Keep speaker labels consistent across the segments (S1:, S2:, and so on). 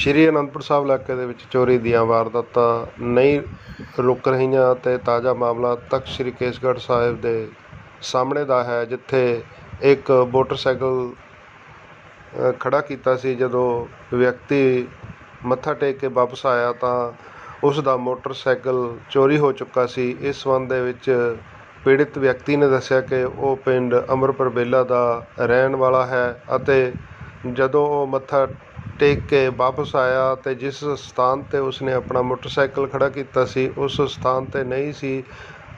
S1: ਸ਼੍ਰੀ ਅਨੰਦਪੁਰ ਸਾਹਿਬ ਇਲਾਕੇ ਦੇ ਵਿੱਚ ਚੋਰੀ ਦੀਆਂ ਵਾਰਦਾਤਾਂ ਨਹੀਂ ਰੁਕ ਰਹੀਆਂ ਅਤੇ ਤਾਜ਼ਾ ਮਾਮਲਾ ਤਖਤ ਸ਼੍ਰੀ ਕੇਸਗੜ੍ਹ ਸਾਹਿਬ ਦੇ ਸਾਹਮਣੇ ਦਾ ਹੈ ਜਿੱਥੇ ਇੱਕ ਮੋਟਰਸਾਈਕਲ ਅ, ਖੜਾ ਕੀਤਾ ਸੀ। ਜਦੋਂ ਵਿਅਕਤੀ ਮੱਥਾ ਟੇਕ ਕੇ ਵਾਪਸ ਆਇਆ ਤਾਂ ਉਸ ਦਾ ਮੋਟਰਸਾਈਕਲ ਚੋਰੀ ਹੋ ਚੁੱਕਾ ਸੀ। ਇਸ ਸੰਬੰਧ ਦੇ ਵਿੱਚ ਪੀੜਿਤ ਵਿਅਕਤੀ ਨੇ ਦੱਸਿਆ ਕਿ ਉਹ ਪਿੰਡ ਅਮਰਪੁਰ ਬੇਲਾ ਦਾ ਰਹਿਣ ਵਾਲਾ ਹੈ ਅਤੇ ਜਦੋਂ ਉਹ ਮੱਥਾ ਟੇਕ ਕੇ ਵਾਪਸ ਆਇਆ ਤੇ ਜਿਸ ਸਥਾਨ ਤੇ ਉਸਨੇ ਆਪਣਾ ਮੋਟਰਸਾਈਕਲ ਖੜਾ ਕੀਤਾ ਸੀ, ਉਸ ਸਥਾਨ ਤੇ ਨਹੀਂ ਸੀ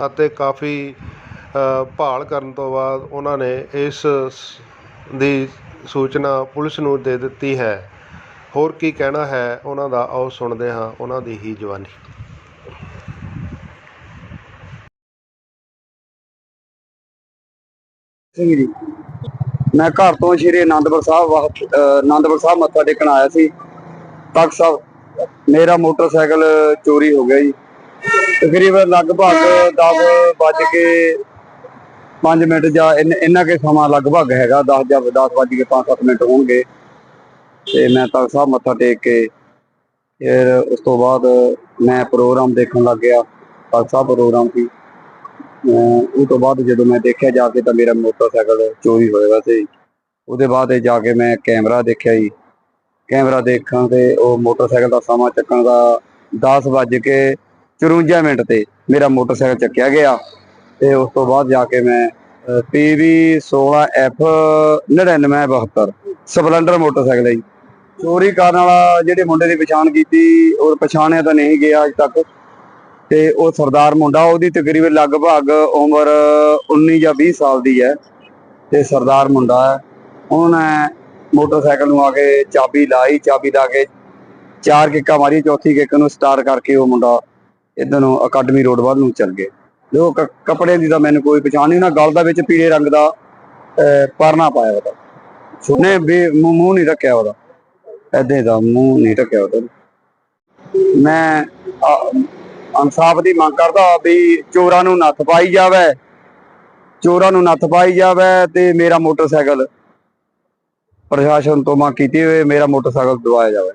S1: ਅਤੇ ਕਾਫੀ ਭਾਲ ਕਰਨ ਤੋਂ ਬਾਅਦ ਉਹਨਾਂ ਨੇ ਇਸ ਦੀ ਸੂਚਨਾ ਪੁਲਿਸ ਨੂੰ ਦੇ ਦਿੱਤੀ ਹੈ। ਹੋਰ ਕੀ ਕਹਿਣਾ ਹੈ, ਉਹਨਾਂ ਦਾ ਆਓ ਸੁਣਦੇ ਹਾਂ ਉਹਨਾਂ ਦੀ ਹੀ ਜਵਾਨੀ।
S2: ਸਿੰਘ ਜੀ ਮੈਂ ਘਰ ਤੋਂ ਸ਼੍ਰੀ ਅਨੰਦਪੁਰ ਸਾਹਿਬ ਵਾਹ- ਅਨੰਦਪੁਰ ਸਾਹਿਬ ਮੱਥਾ ਟੇਕਣ ਆਇਆ ਸੀ। ਤਖਤ ਸਾਹਿਬ, ਮੇਰਾ ਮੋਟਰਸਾਈਕਲ ਚੋਰੀ ਹੋ ਗਿਆ ਜੀ। ਤਕਰੀਬਨ ਲਗਭਗ 10 ਵੱਜ ਕੇ 5 ਮਿੰਟ ਜਾਂ ਇੰਨ- ਇੰਨਾ ਕੇ ਸਮਾਂ ਲਗਭਗ ਹੈਗਾ 10 ਜਾਂ 10 ਵੱਜ ਕੇ 5-7 ਮਿੰਟ ਹੋਣਗੇ। ਤੇ ਮੈਂ ਤਖਤ ਸਾਹਿਬ ਮੱਥਾ ਟੇਕ ਕੇ ਫਿਰ ਉਸ ਤੋਂ ਬਾਅਦ ਮੈਂ ਪ੍ਰੋਗਰਾਮ ਦੇਖਣ ਲੱਗ ਗਿਆ। ਤਖਤ ਸਾਹਿਬ ਪ੍ਰੋਗਰਾਮ ਸੀ। ਉਹ ਤੋਂ ਬਾਅਦ ਜਦੋਂ ਮੈਂ ਦੇਖਿਆ ਜਾ ਕੇ ਤਾਂ ਮੇਰਾ ਮੋਟਰਸਾਈਕਲ ਚੋਰੀ ਹੋਇਆ ਵਾ ਸੀ। ਉਹਦੇ ਬਾਅਦ ਇਹ ਜਾ ਕੇ ਮੈਂ ਕੈਮਰਾ ਦੇਖਿਆ ਜੀ। ਕੈਮਰਾ ਦੇਖਾਂ ਤੇ ਉਹ ਮੋਟਰਸਾਈਕਲ ਦਾ ਸਮਾਂ ਚੱਕਣ ਦਾ 10 ਵੱਜ ਕੇ 54 ਮਿੰਟ ਤੇ ਮੇਰਾ ਮੋਟਰਸਾਈਕਲ ਚੱਕਿਆ ਗਿਆ। ਤੇ ਉਸ ਤੋਂ ਬਾਅਦ ਜਾ ਕੇ ਮੈਂ PV 16F 9972 ਸਪਲੈਂਡਰ ਮੋਟਰਸਾਈਕਲ ਹੈ ਜੀ। ਚੋਰੀ ਕਰਨ ਵਾਲਾ ਜਿਹੜੇ ਮੁੰਡੇ ਦੀ ਪਛਾਣ ਕੀਤੀ, ਉਹ ਪਛਾਣਿਆ ਤਾਂ ਨਹੀਂ ਗਿਆ ਅਜੇ ਤੱਕ। ਤੇ ਉਹ ਸਰਦਾਰ ਮੁੰਡਾ ਉਹਦੀ ਤਕਰੀਬਨ ਲਗਭਗ ਉਮਰ 19 ਜਾਂ 20 ਸਾਲ ਦੀ ਹੈ ਤੇ ਸਰਦਾਰ ਮੁੰਡਾ ਉਹਨੇ ਮੋਟਰਸਾਈਕਲ ਨੂੰ ਆ ਕੇ ਚਾਬੀ ਲਾਈ ਚਾਬੀ ਲਾ ਕੇ ਚਾਰ ਕਿੱਕਾਂ ਮਾਰੀ ਚੌਥੀ ਕਿੱਕ ਨੂੰ ਸਟਾਰਟ ਕਰਕੇ ਉਹ ਮੁੰਡਾ ਇਧਰ ਨੂੰ ਅਕੈਡਮੀ ਰੋਡ ਵੱਲ ਨੂੰ ਚੱਲ ਗਏ ਜੋ ਕੱਪੜੇ ਦੀ ਤਾਂ ਮੈਨੂੰ ਕੋਈ ਪਛਾਣ ਨਹੀਂ ਨਾ ਗਲ ਦਾ ਵਿੱਚ ਪੀਲੇ ਰੰਗ ਦਾ ਅਹ, ਪਰਨਾ ਪਾਇਆ ਉਹਦਾ। ਸੁਨੇ ਵੀ ਮੂੰਹ ਮੂੰਹ ਨਹੀਂ ਰੱਖਿਆ ਉਹਦਾ। ਐਦੇ ਦਾ ਮੂੰਹ ਨਹੀਂ ਰੱਖਿਆ ਉਹਦਾ। ਮੈਂ ਇਨਸਾਫ ਦੀ ਮੰਗ ਕਰਦਾ ਵੀ ਚੋਰਾਂ ਨੂੰ ਨੱਥ ਪਾਈ ਜਾਵੇ। ਚੋਰਾਂ ਨੂੰ ਨੱਥ ਪਾਈ ਜਾਵੇ ਤੇ ਮੇਰਾ ਮੋਟਰਸਾਈਕਲ ਪ੍ਰਸ਼ਾਸਨ ਤੋਂ ਮੰਗ ਕੀਤੀ ਹੋਵੇ ਮੇਰਾ ਮੋਟਰਸਾਈਕਲ ਦਵਾਇਆ ਜਾਵੇ।